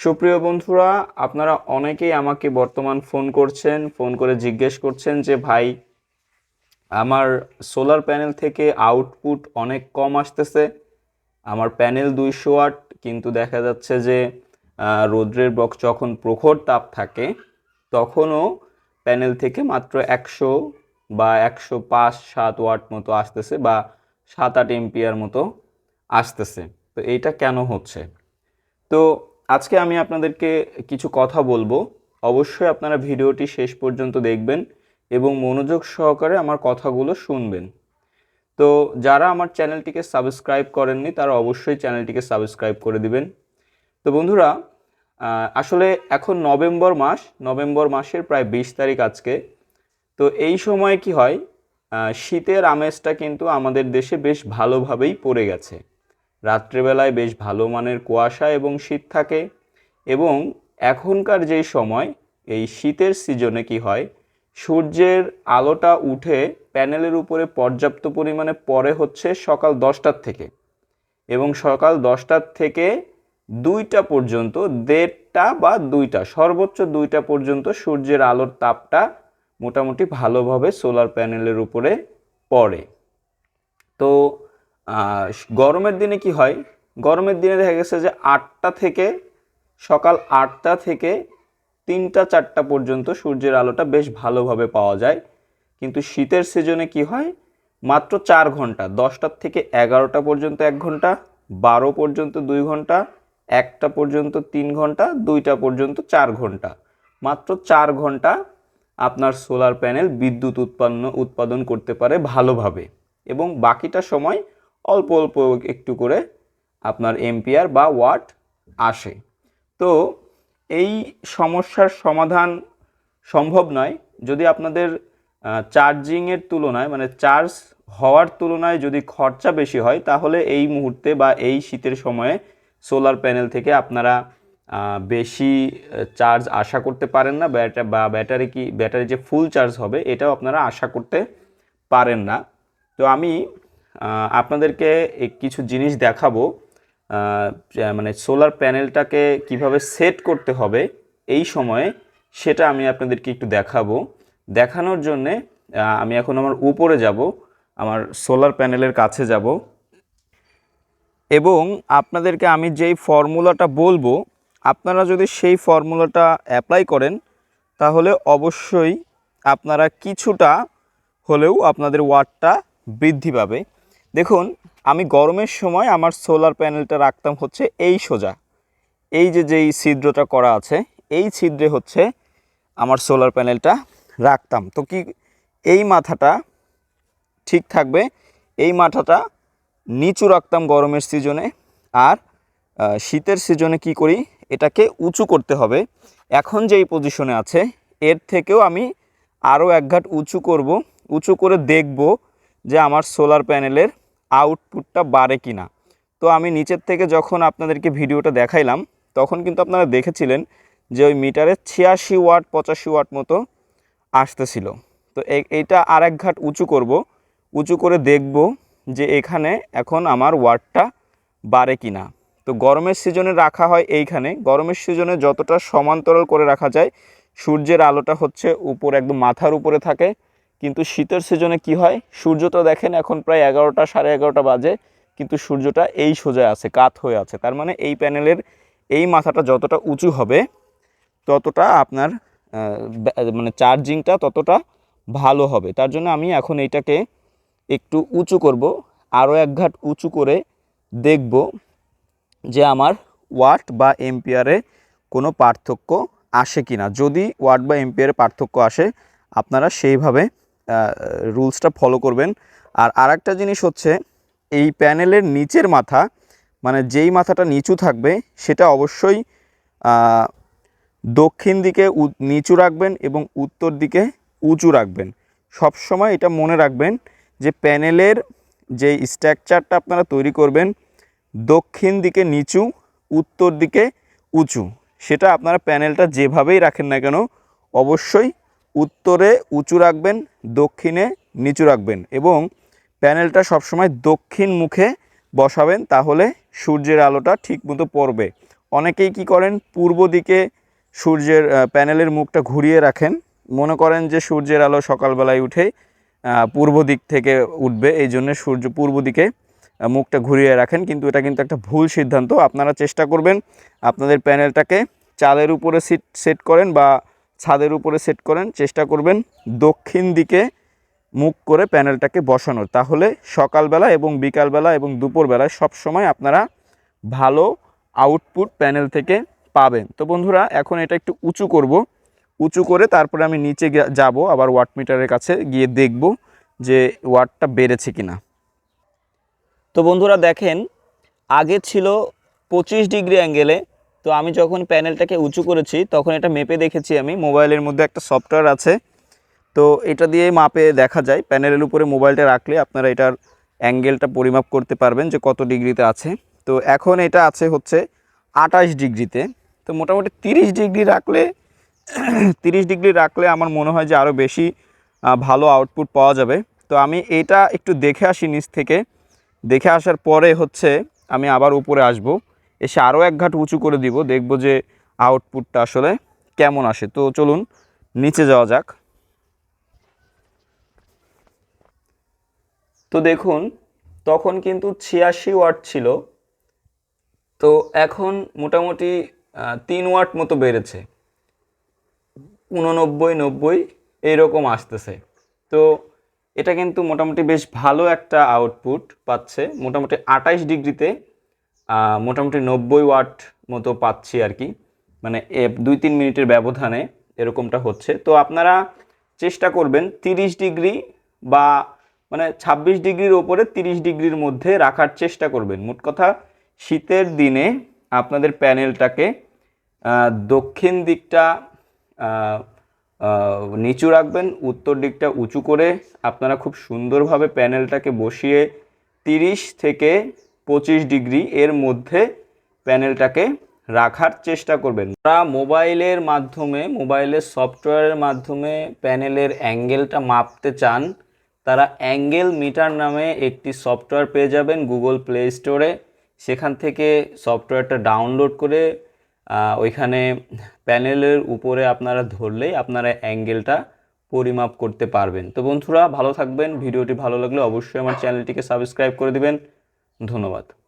সুপ্রিয় বন্ধুরা, আপনারা অনেকেই আমাকে বর্তমান ফোন করছেন, ফোন করে জিজ্ঞেস করছেন যে, ভাই, আমার সোলার প্যানেল থেকে আউটপুট অনেক কম আসতেছে। আমার প্যানেল দুইশো ওয়াট, কিন্তু দেখা যাচ্ছে যে রৌদ্রের বক্স যখন প্রখর তাপ থাকে, তখনও প্যানেল থেকে মাত্র একশো বা একশো পাঁচ সাত ওয়াট মতো আসতেছে বা সাত আট এমপিয়ার মতো আসতেছে। তো এইটা কেন হচ্ছে? তো আজকে আমি আপনাদেরকে কিছু কথা বলব। অবশ্যই আপনারা ভিডিওটি শেষ পর্যন্ত দেখবেন এবং মনোযোগ সহকারে আমার কথাগুলো শুনবেন। তো যারা আমার চ্যানেলটিকে সাবস্ক্রাইব করেননি, তারা অবশ্যই চ্যানেলটিকে সাবস্ক্রাইব করে দিবেন। তো বন্ধুরা আসলে এখন নভেম্বর মাস, নভেম্বর মাসের প্রায় বিশ তারিখ আজকে। তো এই সময় কি হয় শীতের আমেজটা কিন্তু আমাদের দেশে বেশ ভালোভাবেই পড়ে গেছে। রাত্রেবেলায় বেশ ভালো মানের কুয়াশা এবং শীত থাকে এবং এখনকার যেই সময়, এই শীতের সিজনে কি হয়, সূর্যের আলোটা উঠে প্যানেলের উপরে পর্যাপ্ত পরিমাণে পড়ে হচ্ছে সকাল দশটার থেকে এবং সকাল দশটার থেকে দুইটা পর্যন্ত, দেড়টা বা দুইটা, সর্বোচ্চ দুইটা পর্যন্ত সূর্যের আলোর তাপটা মোটামুটি ভালোভাবে সোলার প্যানেলের উপরে পড়ে। তো গরমের দিনে কি হয়? গরমের দিনে দেখা গেছে যে আটটা থেকে সকাল আটটা থেকে তিনটা, চারটা পর্যন্ত সূর্যের আলোটা বেশ ভালোভাবে পাওয়া যায়। কিন্তু শীতের সিজনে কি হয়? মাত্র চার ঘণ্টা দশটার থেকে এগারোটা পর্যন্ত এক ঘণ্টা, বারো পর্যন্ত দুই ঘণ্টা, একটা পর্যন্ত তিন ঘণ্টা, দুইটা পর্যন্ত চার ঘণ্টা। মাত্র চার ঘণ্টা আপনার সোলার প্যানেল বিদ্যুৎ উৎপন্ন, উৎপাদন করতে পারে ভালোভাবে। এবং বাকিটা সময় অল্প অল্প একটু করে আপনার এম্পিয়ার বা ওয়াট আসে। তো এই সমস্যার সমাধান সম্ভব নয়। যদি আপনাদের চার্জিংয়ের তুলনায় মানে চার্জ হওয়ার তুলনায় যদি খরচা বেশি হয়, তাহলে এই মুহূর্তে বা এই শীতের সময়ে সোলার প্যানেল থেকে আপনারা বেশি চার্জ আশা করতে পারেন না। ব্যাটা, বা ব্যাটারি কি, ব্যাটারি যে ফুল চার্জ হবে, এটাও আপনারা আশা করতে পারেন না। তো আমি আপনাদেরকে কিছু জিনিস দেখাবো। মানে সোলার প্যানেলটাকে কীভাবে সেট করতে হবে এই সময়ে সেটা আমি আপনাদেরকে একটু দেখাবো। দেখানোর জন্যে আমি এখন আমার উপরে যাব, আমার সোলার প্যানেলের কাছে যাব। এবং আপনাদেরকে আমি যেই ফর্মুলাটা বলব, আপনারা যদি সেই ফর্মুলাটা অ্যাপ্লাই করেন, তাহলে অবশ্যই আপনারা কিছুটা হলেও আপনাদের ওয়াটটা বৃদ্ধি পাবে। দেখুন, আমি গরমের সময় আমার সোলার প্যানেলটা রাখতাম হচ্ছে এই সোজা। এই যে যেই ছিদ্রটা করা আছে, এই ছিদ্রে হচ্ছে আমার সোলার প্যানেলটা রাখতাম। তো কি এই মাথাটা ঠিক থাকবে? এই মাথাটা নিচু রাখতাম গরমের সিজনে। আর শীতের সিজনে কি করি? এটাকে উঁচু করতে হবে। এখন যেই পজিশনে আছে, এর থেকেও আমি আরও এক ঘাট উঁচু করব। উঁচু করে দেখব যে আমার সোলার প্যানেলের আউটপুটটা বাড়ে কি না তো আমি নিচের থেকে যখন আপনাদেরকে ভিডিওটা দেখাইলাম, তখন কিন্তু আপনারা দেখেছিলেন যে ওই মিটারে ছিয়াশি ওয়াট, পঁচাশি ওয়াট মতো আসতেছিল। তো এই- এইটা আর এক ঘাট উঁচু করব। উঁচু করে দেখব যে এখানে এখন আমার ওয়াটটা বাড়ে কি না তো গরমের সিজনে রাখা হয় এইখানে। গরমের সিজনে যতটা সমান্তরাল করে রাখা যায়, সূর্যের আলোটা হচ্ছে উপর, একদম মাথার উপরে থাকে। কিন্তু শীতের সিজনে কি হয়? সূর্যটা দেখেন এখন প্রায় এগারোটা, সাড়ে এগারোটা বাজে, কিন্তু সূর্যটা এই সোজায় আছে, কাত হয়ে আছে। তার মানে এই প্যানেলের এই মাথাটা যতটা উঁচু হবে, ততটা আপনার মানে চার্জিংটা ততটা ভালো হবে। তার জন্য আমি এখন এইটাকে একটু উঁচু করব, আরও এক ঘাট উঁচু করে দেখব যে আমার ওয়াট বা এম্পিয়ারে কোনো পার্থক্য আসে কি না যদি ওয়াট বা এম্পিয়ারে পার্থক্য আসে, আপনারা সেইভাবে রুলসটা ফলো করবেন। আর আরেকটা জিনিস হচ্ছে, এই প্যানেলের নিচের মাথা মানে যেই মাথাটা নিচু থাকবে, সেটা অবশ্যই দক্ষিণ দিকে নিচু রাখবেন এবং উত্তর দিকে উঁচু রাখবেন। সব সময় এটা মনে রাখবেন যে প্যানেলের যে স্ট্রাকচারটা আপনারা তৈরি করবেন, দক্ষিণ দিকে নিচু, উত্তর দিকে উঁচু, সেটা আপনারা প্যানেলটা যেভাবেই রাখেন না কেন, অবশ্যই উত্তরে উঁচু রাখবেন, দক্ষিণে নিচু রাখবেন এবং প্যানেলটা সবসময় দক্ষিণ মুখে বসাবেন তাহলে সূর্যের আলোটা ঠিকমতো পড়বে। অনেকেই কি করেন? পূর্ব দিকে সূর্যের প্যানেলের মুখটা ঘুরিয়ে রাখেন। মনে করেন যে সূর্যের আলো সকালবেলায় উঠে পূর্ব দিক থেকে উঠবে এই জন্য সূর্য পূর্ব দিকে মুখটা ঘুরিয়ে রাখেন। কিন্তু এটা কিন্তু একটা ভুল সিদ্ধান্ত। আপনারা চেষ্টা করবেন আপনাদের প্যানেলটাকে চালের উপরে সিট, সেট করেন বা ছাদের উপরে সেট করেন, চেষ্টা করবেন দক্ষিণ দিকে মুখ করে প্যানেলটাকে বসানোর। তাহলে সকালবেলা এবং বিকালবেলা এবং দুপুরবেলায় সবসময় আপনারা ভালো আউটপুট প্যানেল থেকে পাবেন। তো বন্ধুরা, এখন এটা একটু উঁচু করব। উঁচু করে তারপরে আমি নিচে যাব, আবার ওয়াট মিটারের কাছে গিয়ে দেখব যে ওয়াটটা বেড়েছে কিনা। তো বন্ধুরা, দেখেন, আগে ছিল পঁচিশ ডিগ্রি অ্যাঙ্গেলে তো আমি যখন প্যানেলটাকে উঁচু করেছি, তখন এটা মেপে দেখেছি আমি। মোবাইলের মধ্যে একটা সফটওয়্যার আছে। তো এটা দিয়ে মাপে দেখা যায়। প্যানেলের উপরে মোবাইলটা রাখলে আপনারা এটার অ্যাঙ্গেলটা পরিমাপ করতে পারবেন যে কত ডিগ্রিতে আছে। তো এখন এটা আছে হচ্ছে আঠাশ ডিগ্রিতে। তো মোটামুটি তিরিশ ডিগ্রি রাখলে, তিরিশ ডিগ্রি রাখলে আমার মনে হয় যে আরও বেশি ভালো আউটপুট পাওয়া যাবে। তো আমি এটা একটু দেখে আসি নিচ থেকে। দেখে আসার পরে হচ্ছে আমি আবার উপরে আসব। এসে আরও এক ঘাট উঁচু করে দিব, দেখব যে আউটপুটটা আসলে কেমন আসে। তো চলুন, নিচে যাওয়া যাক। তো দেখুন, তখন কিন্তু ছিয়াশি ওয়াট ছিল। তো এখন মোটামুটি তিন ওয়াট মতো বেড়েছে। উননব্বই, নব্বই, এইরকম আসতেছে। তো এটা কিন্তু মোটামুটি বেশ ভালো একটা আউটপুট পাচ্ছে। মোটামুটি আঠাইশ ডিগ্রিতে মোটামুটি নব্বই ওয়াট মতো পাচ্ছি আর কি। মানে দুই তিন মিনিটের ব্যবধানে এরকমটা হচ্ছে। তো আপনারা চেষ্টা করবেন তিরিশ ডিগ্রি বা মানে ছাব্বিশ ডিগ্রির ওপরে তিরিশ ডিগ্রির মধ্যে রাখার চেষ্টা করবেন। মোট কথা শীতের দিনে আপনাদের প্যানেলটাকে দক্ষিণ দিকটা নিচু রাখবেন, উত্তর দিকটা উঁচু করে আপনারা খুব সুন্দরভাবে প্যানেলটাকে বসিয়ে তিরিশ থেকে পঁচিশ ডিগ্রি এর মধ্যে প্যানেলটাকে রাখার চেষ্টা করবেন। যারা মোবাইলের মাধ্যমে, মোবাইলের সফটওয়্যারের মাধ্যমে প্যানেলের অ্যাঙ্গেলটা মাপতে চান, তারা অ্যাঙ্গেল মিটার নামে একটি সফটওয়্যার পেয়ে যাবেন গুগল প্লে স্টোরে। সেখান থেকে সফটওয়্যারটা ডাউনলোড করে ওইখানে প্যানেলের উপরে আপনারা ধরলেই আপনারা অ্যাঙ্গেলটা পরিমাপ করতে পারবেন। তো বন্ধুরা, ভালো থাকবেন। ভিডিওটি ভালো লাগলে অবশ্যই আমার চ্যানেলটিকে সাবস্ক্রাইব করে দিবেন। ধন্যবাদ।